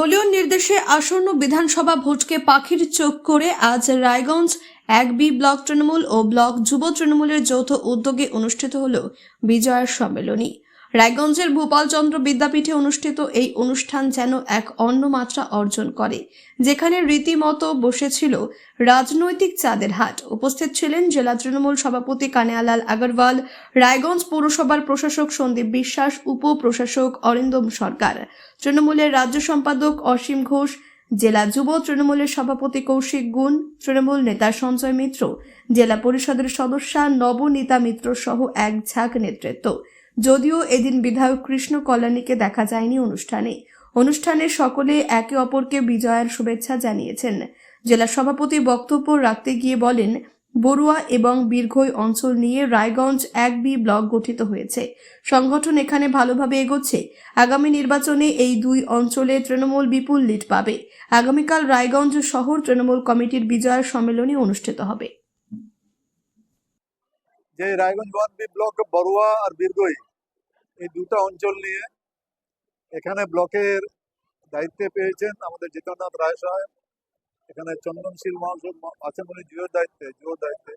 প্রদেশে আসন্ন বিধানসভা ভোটকে পাখির চোখ করে আজ রায়গঞ্জ এক বি ব্লক তৃণমূল ও ব্লক যুব তৃণমূলের যৌথ উদ্যোগে অনুষ্ঠিত হল বিজয়ার সম্মেলনী। রায়গঞ্জের ভূপালচন্দ্র বিদ্যাপীঠে অনুষ্ঠিত এই অনুষ্ঠান যেন এক অন্য মাত্রা অর্জন করে, যেখানে রীতিমতো বসেছিল রাজনৈতিক চাঁদের হাট। উপস্থিত ছিলেন জেলা তৃণমূল সভাপতি কানিয়ালাল আগরওয়াল, রায়গঞ্জ পৌরসভার প্রশাসক সন্দীপ বিশ্বাস উপ প্রশাসক অরিন্দম সরকার। তৃণমূলের রাজ্য সম্পাদক অসীম ঘোষ, জেলা যুব তৃণমূলের সভাপতি কৌশিক গুণ, তৃণমূল নেতা সঞ্জয় মিত্র, জেলা পরিষদের সদস্যা নবনীতা মিত্র সহ এক ঝাঁক নেতৃত্ব। যদিও এদিন বিধায়ক কৃষ্ণ কল্যাণীকে দেখা যায়নি অনুষ্ঠানে। অনুষ্ঠানে সকলে একে অপরকে বিজয়ের শুভেচ্ছা জানিয়েছেন। জেলা সভাপতি বক্তব্য রাখতে গিয়ে বলেন, বড়ুয়া এবং বীরঘই অঞ্চল নিয়ে রায়গঞ্জ এক বি ব্লক গঠিত হয়েছে। সংগঠন এখানে ভালোভাবে এগোচ্ছে। আগামী নির্বাচনে এই দুই অঞ্চলে তৃণমূল বিপুল লিড পাবে। আগামীকাল রায়গঞ্জ শহর তৃণমূল কমিটির বিজয় সম্মেলনী অনুষ্ঠিত হবে। যে Raiganj one B block Barua আর বীরগই এই দুটা অঞ্চল নিয়ে এখানে ব্লকের দায়িত্বে পেয়েছেন আমাদের জিতেন্দ্রনাথ রায় সাহেব, এখানে চন্দনশীল মহাশয় আছেন উনি জিওর দায়িত্বে জিওর দায়িত্বে।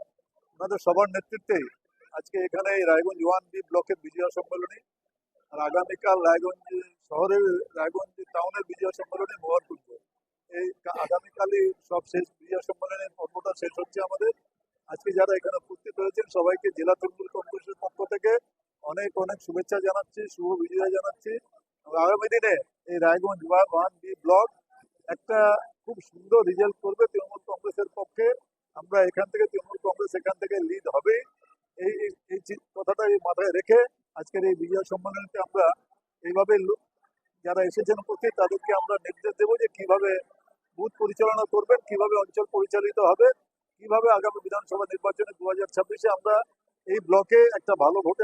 ওনাদের সবার নেতৃত্বেই আজকে এখানে এই রায়গঞ্জ ওয়ান বি ব্লকের বিজয় সম্মেলনী আর আগামীকাল রায়গঞ্জ শহরের রায়গঞ্জ টাউনের বিজয় সম্মেলনী মোহরপুর এই কা- আগামীকালই সব শেষ, বিজয় সম্মেলনের পর্বটা শেষ হচ্ছে আমাদের। আজকে যারা এখানে উপস্থিত হয়েছেন সবাইকে জেলা তৃণমূল কংগ্রেসের পক্ষ থেকে অনেক অনেক শুভেচ্ছা জানাচ্ছি, শুভ বিজয় জানাচ্ছি। আগামী দিনে এই রায়গঞ্জ ওয়ান বি ব্লক একটা খুব সুন্দর রেজাল্ট করবে তৃণমূল কংগ্রেসের পক্ষে। আমরা এখান থেকে তৃণমূল কংগ্রেস এখান থেকে লিড হবে। এই, এই- কথাটা মাথায় রেখে আজকের এই বিজয় সম্মেলনীতে আমরা এইভাবে যারা এসেছেন উপস্থিত তাদেরকে আমরা নির্দেশ দেবো যে কীভাবে বুথ পরিচালনা করবেন, কীভাবে অঞ্চল পরিচালিত হবে, কীভাবে আগামী বিধানসভা নির্বাচনে দু ছাব্বিশে আমরা এই ব্লকে একটা ভালো ভোটে